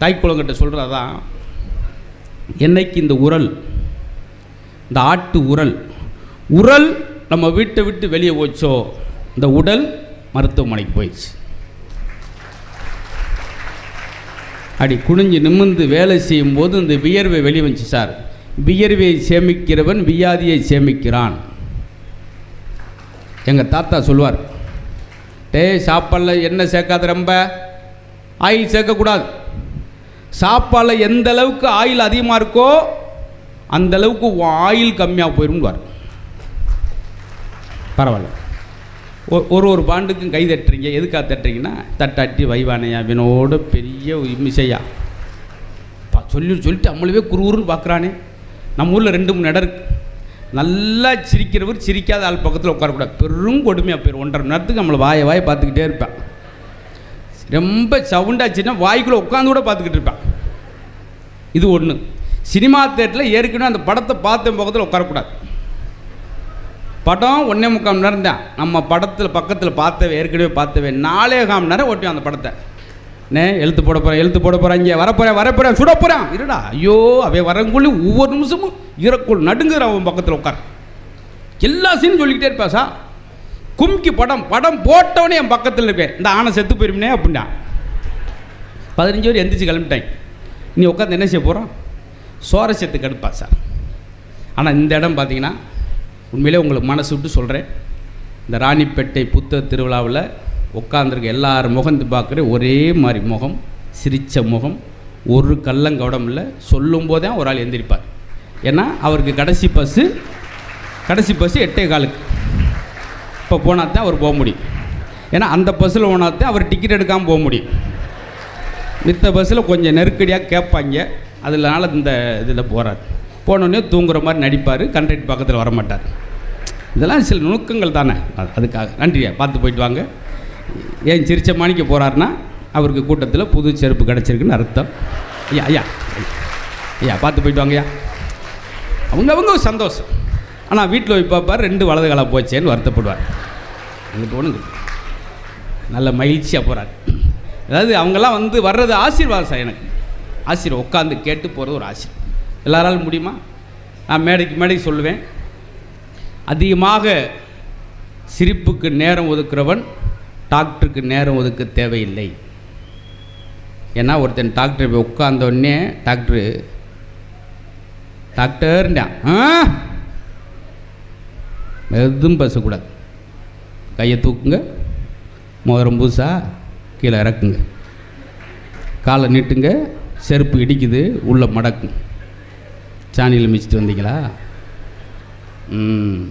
தாய்க்குளங்கிட்ட சொல்கிறதான் என்னைக்கு இந்த உரல் இந்த ஆட்டு உரல் உரல் நம்ம வீட்டை விட்டு வெளியே போச்சோ இந்த உடல் மருத்துவமனைக்கு போயிடுச்சு. அடி குனிஞ்சு நிமிர்ந்து வேலை செய்யும்போது இந்த வியர்வை வெளியே வந்துச்சு சார். வியர்வையை சேமிக்கிறவன் வியாதியை சேமிக்கிறான். எங்கள் தாத்தா சொல்லுவார் டேய் சாப்பாடில் என்ன சேர்க்காத ரொம்ப. ஆயில் சேர்க்கக்கூடாது. சாப்பாடில் எந்த அளவுக்கு ஆயில் அதிகமாக இருக்கோ அந்த அளவுக்கு ஆயில் கம்மியாக போயிரும்வார் பரவாயில்ல. ஒரு ஒரு பாண்டுக்கும் கை தட்டுறீங்க. எதுக்காக தட்டுறீங்கன்னா தட்டாட்டி வைவானையா வினோட பெரிய இமிசையா. பா சொல்லி சொல்லிட்டு நம்மளவே குறுகுறுன்னு பார்க்குறானே. நம்ம ஊரில் ரெண்டு மூணு இடம் இருக்கு. நல்லா சிரிக்கிறவர் சிரிக்காத ஆள் பக்கத்தில் உட்காரக்கூடாது. பெரும் கொடுமையாக போயிடும் ஒன்றரை மணி நேரத்துக்கு நம்மளை வாயை வாயை பார்த்துக்கிட்டே இருப்பேன். ரொம்ப சவுண்டாச்சுன்னா வாய்க்குள்ளே உட்காந்து கூட பார்த்துக்கிட்டு இருப்பேன். இது ஒன்று சினிமா தேட்டரில் ஏற்கனவே அந்த படத்தை பார்த்த பக்கத்தில் உட்காரக்கூடாது. படம் ஒன்றே முக்கால் மணி நேரம் தான் நம்ம படத்தில் பக்கத்தில் பார்த்தவே ஏற்கனவே பார்த்தவே நாலே கால் மணி நேரம் ஓட்டியும் அந்த படத்தை. நே எழுத்து போட போகிறேன் எழுத்து போட போகிறேன் இங்கே வரப்போகிறேன் வரப்போகிறேன் சுட போகிறேன் இருடா ஐயோ அவை வரங்குள்ளி ஒவ்வொரு நிமிஷமும் இறக்குள் நடுங்குற அவன் பக்கத்தில் உட்கார். எல்லா சீனும் சொல்லிக்கிட்டே இருப்பா சார் கும்கி படம் படம் போட்டவனே என் பக்கத்தில் இருக்கேன். இந்த ஆணை செத்து போயிருமே அப்படின்னா. பதினஞ்சு பேர் எந்திரிச்சு கிளம்பிட்டேன் நீ உட்காந்து என்ன செய்ய போகிறோம் சுவாரஸ்யத்துக்கு எடுப்பா சார். ஆனால் இந்த இடம் பார்த்தீங்கன்னா உண்மையிலே உங்களுக்கு மனசு விட்டு சொல்கிறேன் இந்த ராணிப்பேட்டை புத்தக திருவிழாவில் உட்காந்துருக்க எல்லாரும் முகந்து பார்க்குற ஒரே மாதிரி முகம் சிரித்த முகம் ஒரு கள்ளங்கவடம் இல்லை. சொல்லும் போதே ஒரு ஆள் எந்திரிப்பார். ஏன்னா அவருக்கு கடைசி பஸ்ஸு கடைசி பஸ்ஸு எட்டே காலுக்கு. இப்போ போனால் தான் அவர் போக முடியும். ஏன்னா அந்த பஸ்ஸில் போனால் தான் அவர் டிக்கெட் எடுக்காமல் போக முடியும். மித்த பஸ்ஸில் கொஞ்சம் நெருக்கடியாக கேட்பாங்க அதனால இந்த இதில் போகிறார் போனோடனே தூங்குற மாதிரி நடிப்பார். கண்டக்டர் பக்கத்தில் வரமாட்டார். இதெல்லாம் சில நுணுக்கங்கள் தானே. அது- அதுக்காக. நன்றியா? பார்த்து போயிட்டு வாங்க. ஏன் சிரிச்ச மாணிக்க போகிறாருன்னா அவருக்கு கூட்டத்தில் புது செருப்பு கிடச்சிருக்குன்னு அர்த்தம். ஐயா ஐயா. ஐயா பார்த்து போயிட்டு வாங்கய்யா. அவங்க அவங்க ஒரு சந்தோஷம். ஆனால் வீட்டில் போய் பார்ப்பார் ரெண்டு வலது காலம் போச்சேன்னு வருத்தப்படுவார். எனக்கு ஒன்றும் நல்ல மகிழ்ச்சியாக போகிறார் அதாவது அவங்கெல்லாம் வந்து வர்றது ஆசீர்வாதம் சார் எனக்கு. ஆசீர்வாதம் உட்காந்து கேட்டு போகிறது ஒரு ஆசீர்வாதம் எல்லாராலும் முடியுமா? நான் மேடைக்கு மேடைக்கு சொல்லுவேன். அதிகமாக சிரிப்புக்கு நேரம் ஒதுக்குறவன் டாக்டருக்கு நேரம் ஒதுக்க தேவையில்லை. ஏன்னா ஒருத்தன் டாக்டர் போய் உட்காந்தோடனே உடனே டாக்டரு டாக்டர்ன்றான். ஆ? எதுவும் பேசக்கூடாது. கையை தூக்குங்க. மோதிரம் பூசா கீழே இறக்குங்க. காலை நீட்டுங்க செருப்பு இடிக்குது உள்ளே மடக்கும் சாணியில் மிச்சிட்டு வந்தீங்களா? ம்.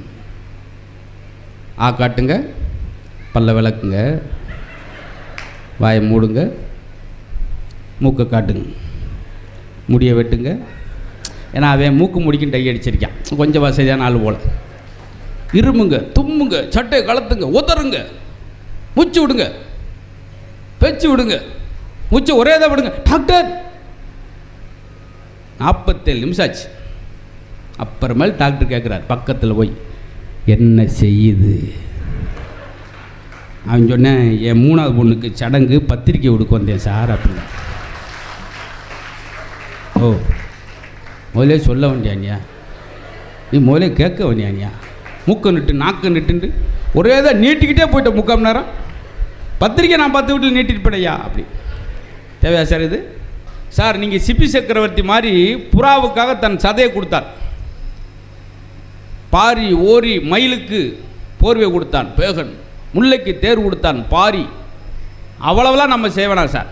ஆ காட்டுங்க பல்ல விளக்குங்க. வாயை மூடுங்க மூக்கை காட்டுங்க. முடியை வெட்டுங்க. ஏன்னா அவன் மூக்கு முடிக்கும் டை அடிச்சிருக்கான். கொஞ்சம் வசதியான ஆள் போல். இருமுங்க தும்முங்க சட்டையை கலத்துங்க உதறுங்க. மூச்சு விடுங்க. பேச்சு விடுங்க. மூச்சு ஒரே தான் விடுங்க. டாக்டர்! நாற்பத்தேழு நிமிஷம் ஆச்சு அப்புறமேல் டாக்டர் கேட்குறார் பக்கத்தில் போய் என்ன செய்யுது? அவன் சொன்னேன் என் மூணாவது பொண்ணுக்கு சடங்கு பத்திரிக்கை கொடுக்க வந்தேன் சார் அப்படின்னு. ஓ முதலே சொல்ல வேண்டியானியா? நீ முதலே கேட்க வேண்டியானியா? மூக்க நிட்டு நாக்க நிட்டுண்டு ஒரே தான் நீட்டிக்கிட்டே போயிட்ட முக்கால் நேரம். பத்திரிக்கை நான் பத்து வீட்டில் நீட்டிருப்பேனையா அப்படி. தேவையா சார் இது? சார் நீங்கள் சிப்பி சக்கரவர்த்தி மாதிரி புறாவுக்காக தன் சதையை கொடுத்தார். பாரி ஓரி மயிலுக்கு போர்வை கொடுத்தான் பேகன். முல்லைக்கு தேர் கொடுத்தான் பாரி. அவ்வளவெல்லாம் நம்ம செய்வேனா சார்.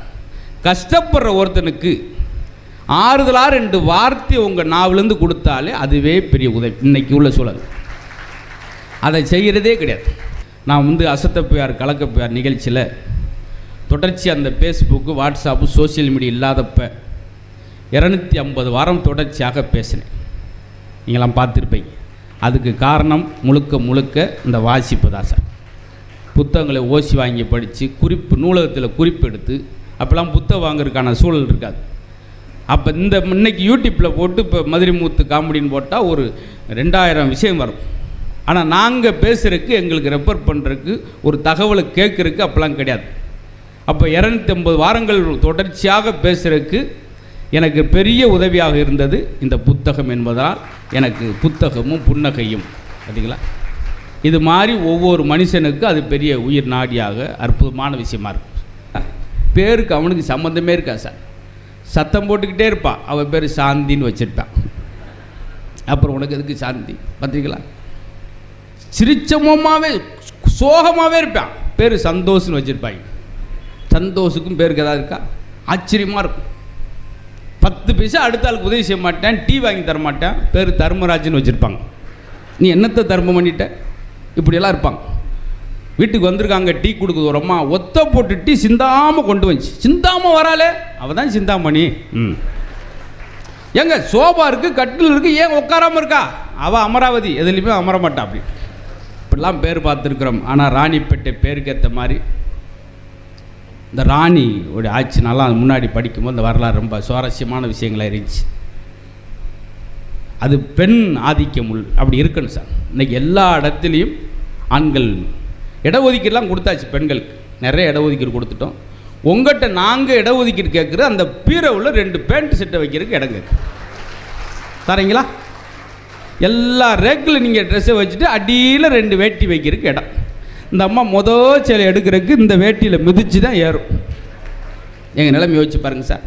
கஷ்டப்படுற ஒருத்தனுக்கு ஆறுதலாக ரெண்டு வார்த்தை உங்கள் நாவிலேருந்து கொடுத்தாலே அதுவே பெரிய உதவி. இன்னைக்கு உள்ள சூழல். அதை செய்கிறதே கிடையாது. நான் வந்து அசத்தப்பியார் கலக்கப்பையார் நிகழ்ச்சியில் தொடர்ச்சி அந்த ஃபேஸ்புக்கு வாட்ஸ்அப்பு சோஷியல் மீடியா இல்லாதப்ப இரநூத்தி ஐம்பது வாரம் தொடர்ச்சியாக பேசினேன். நீங்களாம் பார்த்துருப்பீங்க. அதுக்கு காரணம் முழுக்க முழுக்க இந்த வாசிப்பு தான் சார். புத்தகங்களை ஓசி வாங்கி படித்து குறிப்பு நூலகத்தில் குறிப்பு எடுத்து அப்போல்லாம் புத்தகம் வாங்குறதுக்கான சூழல் இருக்காது. அப்போ இந்த இன்னைக்கு யூடியூப்பில் போட்டு இப்போ மதுரை மூத்து காமெடின்னு போட்டால் ஒரு ரெண்டாயிரம் விஷயம் வரும். ஆனால் நாங்கள் பேசுகிறதுக்கு எங்களுக்கு ரெஃபர் பண்ணுறதுக்கு ஒரு தகவலை கேட்குறதுக்கு அப்போல்லாம் கிடையாது. அப்போ இரநூத்தி ஐம்பது வாரங்கள் தொடர்ச்சியாக பேசுகிறதுக்கு எனக்கு பெரிய உதவியாக இருந்தது இந்த புத்தகம் என்பதால் எனக்கு புத்தகமும் புன்னகையும் பார்த்தீங்களா இது மாதிரி ஒவ்வொரு மனுஷனுக்கு அது பெரிய உயிர் நாடியாக அற்புதமான விஷயமா இருக்கும் பேருக்கு அவனுக்கு சம்மந்தமே இருக்கா சார். சத்தம் போட்டுக்கிட்டே இருப்பான். அவன் பேர் சாந்தின்னு வச்சுருப்பான். அப்புறம் உனக்கு எதுக்கு சாந்தி? பார்த்தீங்களா சிரிச்சமமாகவே சோகமாகவே இருப்பான். பேர் சந்தோஷ்னு வச்சுருப்பாங்க. சந்தோஷுக்கும் பேருக்கு ஏதாவது இருக்கா? ஆச்சரியமாக இருக்கும். பத்து பைசா அடுத்த ஆளுக்கு உதவி செய்ய மாட்டேன் டீ வாங்கி தர மாட்டேன். பேர் தர்மராஜ்னு வச்சுருப்பாங்க. நீ என்னத்தை தர்மம் பண்ணிட்ட? இப்படியெல்லாம் இருப்பாங்க. வீட்டுக்கு வந்திருக்காங்க டீ கொடுக்குது ஒரு அம்மா. ஒத்த போட்டு டீ சிந்தாமல் கொண்டு வந்துச்சு. சிந்தாமல் வராளே. அவள் தான் சிந்தாமணி. ம். ஏங்க சோபா இருக்குது கட்டில் இருக்குது ஏன் உட்காராம இருக்கா? அவள் அமராவதி. எதுலேயுமே அமர மாட்டா அப்படி. இப்படிலாம் பேர் பார்த்துருக்குறோம். ஆனால் ராணிப்பேட்டை பேருக்கு ஏற்ற மாதிரி இந்த ராணி உடைய ஆட்சி நல்லா முன்னாடி படிக்கும்போது இந்த வரலாறு ரொம்ப சுவாரஸ்யமான விஷயங்களாக இருந்துச்சு. அது பெண் ஆதிக்கம் உள் அப்படி இருக்கணும் சார். இன்றைக்கி எல்லா இடத்துலையும் ஆண்கள் இடஒதுக்கீடுலாம் கொடுத்தாச்சு பெண்களுக்கு. நிறைய இடஒதுக்கீடு கொடுத்துட்டோம். உங்கள்கிட்ட நாங்கள் இடஒதுக்கீடு கேட்குறது அந்த பீரவில் ரெண்டு பேண்ட் செட்டை வைக்கிறதுக்கு இடம் கேட்கு தரீங்களா? எல்லா ரேக்கில் நீங்கள் ட்ரெஸ்ஸை வச்சுட்டு அடியில் ரெண்டு வேட்டி வைக்கிறதுக்கு இடம். இந்த அம்மா மொதல் சேலை எடுக்கிறதுக்கு இந்த வேட்டியில் மிதித்து தான் ஏறும். எங்கள் நிலைமை யோசிச்சு பாருங்கள் சார்.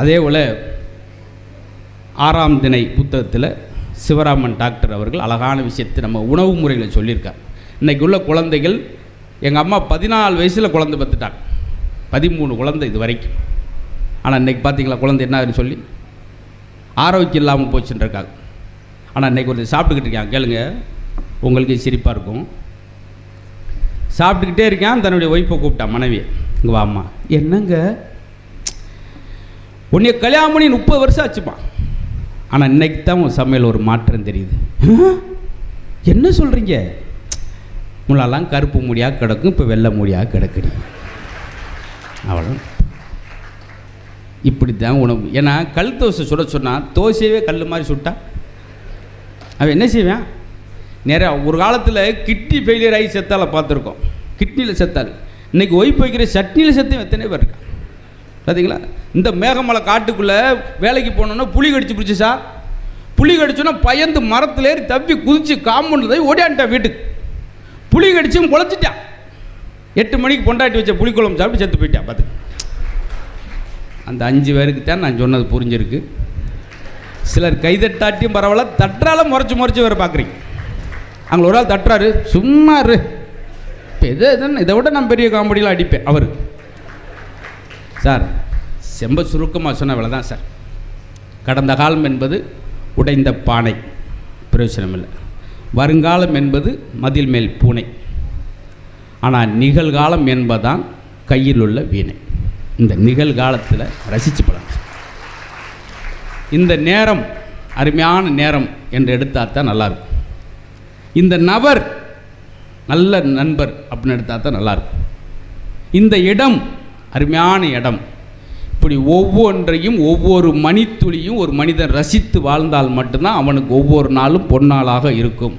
அதே போல் ஆறாம் தினை புத்தகத்தில் சிவராமன் டாக்டர் அவர்கள் அழகான விஷயத்தை நம்ம உணவு முறையில் சொல்லியிருக்கார். இன்றைக்கி உள்ள குழந்தைகள் எங்கள் அம்மா பதினாலு வயசில் குழந்தை பெற்றுட்டாங்க. பதிமூணு குழந்தை இது வரைக்கும். ஆனால் இன்றைக்கி பார்த்தீங்களா குழந்தை என்ன ஆகுதுன்னு சொல்லி? ஆரோக்கியம் இல்லாமல் போச்சுன்னு இருக்காங்க. ஆனால் இன்றைக்கி ஒரு சாப்பிட்டுக்கிட்டு இருக்கேன். கேளுங்க. உங்களுக்கு சிரிப்பாக இருக்கும். சாப்பிட்டுக்கிட்டே இருக்கான். தன்னுடைய ஒய்ஃபை கூப்பிட்டான் மனைவி இங்கே வாம்மா. என்னங்க? உன்னைய கல்யாணம் பண்ணி முப்பது வருஷம் ஆச்சுப்பா. ஆனால் இன்னைக்கு தான் உன் சமையல் ஒரு மாற்றம் தெரியுது. என்ன சொல்கிறீங்க முன்னாலாம் கருப்பு மூடியாக கிடக்கும் இப்போ வெள்ளை மூடியாக கிடக்குது. அவ்வளோ இப்படி தான் உணவு. ஏன்னா கல் தோசை சுட சொன்னால் தோசையவே கல் மாதிரி சுட்டா அவன் என்ன செய்வேன்? நிறையா ஒரு காலத்தில் கிட்னி ஃபெயிலியர் ஆகி செத்தால பார்த்துருக்கோம். கிட்னியில் செத்தால் இன்றைக்கி ஒய்ப்பு வைக்கிற சட்னியில் செத்தையும் எத்தனை பேர் இருக்கா பார்த்தீங்களா இந்த மேகமலை காட்டுக்குள்ளே வேலைக்கு போனோன்னா புளி கடிச்சு பிடிச்சி சார். புளி கடிச்சோன்னா பயந்து மரத்தில் ஏறி தப்பி குதிச்சு காம்பவுண்டு தான் ஓடியான்ட்டான் வீட்டுக்கு. புளி கடிச்சும் குழச்சிட்டான் எட்டு மணிக்கு பொண்டாட்டி வச்ச புளிக்குழம்பு சாப்பிட்டு செத்து போயிட்டான் பார்த்து அந்த அஞ்சு பேருக்கு தான் நான் சொன்னது புரிஞ்சிருக்கு. சிலர் கைதட்டாட்டியும் பரவாயில்ல தட்டுறால முறைச்சி முறைச்சி வேறு பார்க்குறீங்க. அங்கே ஒரு ஆள் தட்டுறாரு சும்மா இரு. இப்போ எது எதுன்னு இதை விட நான் பெரிய காமெடியில் அடிப்பேன் அவர். சார் செம்ப சுருக்கமாக சொன்ன வேலை தான் சார். கடந்த காலம் என்பது உடைந்த பானை பிரயோஜனம் இல்லை வருங்காலம் என்பது மதில் மேல் பூனை. ஆனால் நிகழ்காலம் என்பதான் கையில் உள்ள வீணை. இந்த நிகழ்காலத்தில் ரசித்து படம் இந்த நேரம் அருமையான நேரம் என்று எடுத்தால் தான் நல்லாயிருக்கும். இந்த நபர் நல்ல நண்பர் அப்படின்னு எடுத்தால் தான் நல்லாயிருக்கும். இந்த இடம் அருமையான இடம். இப்படி ஒவ்வொன்றையும் ஒவ்வொரு மணித்துளியும் ஒரு மனிதன் ரசித்து வாழ்ந்தால் மட்டும்தான் அவனுக்கு ஒவ்வொரு நாளும் பொன்னாளாக இருக்கும்.